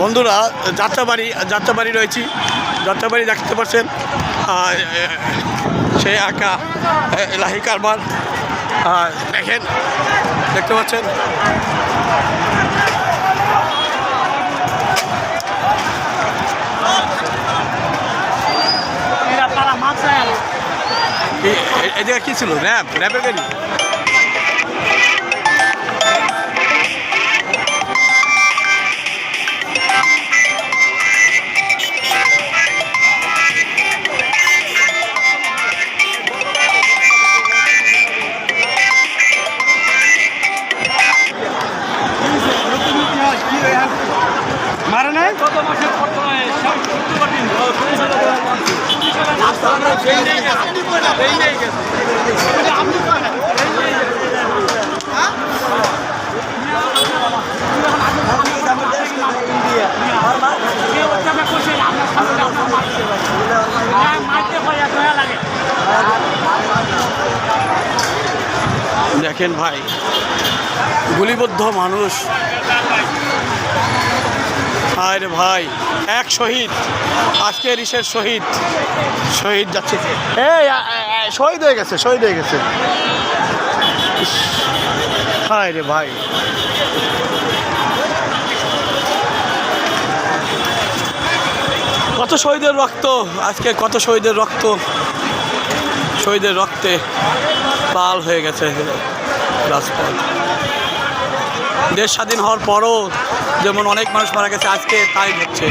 বন্ধুরা যাত্রাবাড়ি যাত্রাবাড়ি রয়েছি। যাত্রাবাড়ি দেখতে পাচ্ছেন সে একা লাহি কারবার দেখেন দেখতে পাচ্ছেন। জায়গায় কী ছিল? র্যাব র্যাবের গাড়ি? মারে দেখেন ভাই গুলিবদ্ধ মানুষ। আরে ভাই এক শহীদ আজকে রিসের শহীদ। শহীদ যাচ্ছে। এই শহীদ হয়ে গেছে শহীদ হয়ে গেছে। হায় রে ভাই। কত শহীদের রক্ত আজকে কত শহীদের রক্ত। শহীদের রক্তে লাল হয়ে গেছে রাজপথ। দেশ স্বাধীন হওয়ার পরও যেমন অনেক মানুষ মারা গেছে আজকে তাই হচ্ছে